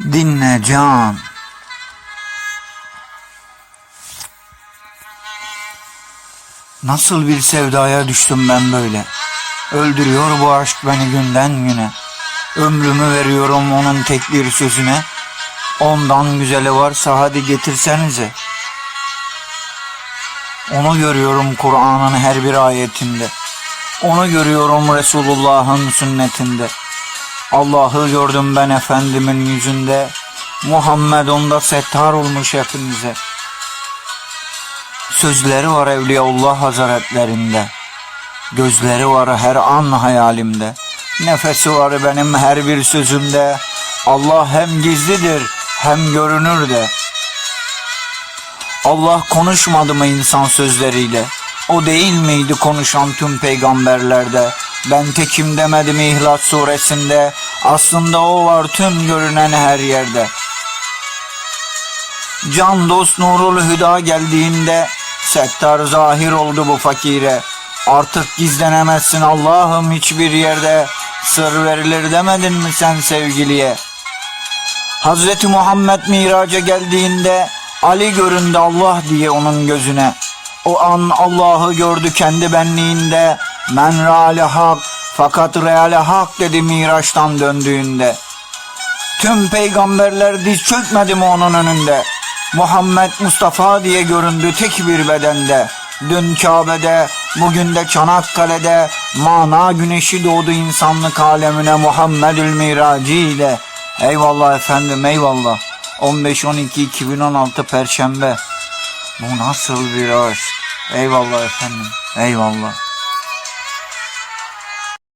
Dinle can. Nasıl bir sevdaya düştüm ben böyle. Öldürüyor bu aşk beni günden güne. Ömrümü veriyorum onun tek bir sözüne. Ondan güzeli varsa hadi getirsenize. Onu görüyorum Kur'an'ın her bir ayetinde. Onu görüyorum Resulullah'ın sünnetinde. Allah'ı gördüm ben Efendimin yüzünde. Muhammed onda settar olmuş hepimize. Sözleri var Evliyaullah Hazretlerinde. Gözleri var her an hayalimde. Nefesi var benim her bir sözümde. Allah hem gizlidir hem görünür de. Allah konuşmadı mı insan sözleriyle? O değil miydi konuşan tüm peygamberlerde? Ben tekim demedi mi İhlas suresinde? Aslında o var tüm görünen her yerde. Can dost nurul hüda geldiğinde Settar zahir oldu bu fakire. Artık gizlenemezsin Allah'ım hiçbir yerde. Sır verilir demedin mi sen sevgiliye? Hazreti Muhammed miraca geldiğinde Ali göründü Allah diye onun gözüne. O an Allah'ı gördü kendi benliğinde. Men reale hak fakat reale hak dedi miraçtan döndüğünde. Tüm peygamberler diz çökmedi mi onun önünde? Muhammed Mustafa diye göründü tek bir bedende. Dün Kabe'de, bugün de Çanakkale'de mana güneşi doğdu insanlık alemine Muhammedül Miraci ile. Eyvallah efendim eyvallah. 15-12-2016 Perşembe. Bu nasıl bir aşk? Eyvallah efendim eyvallah.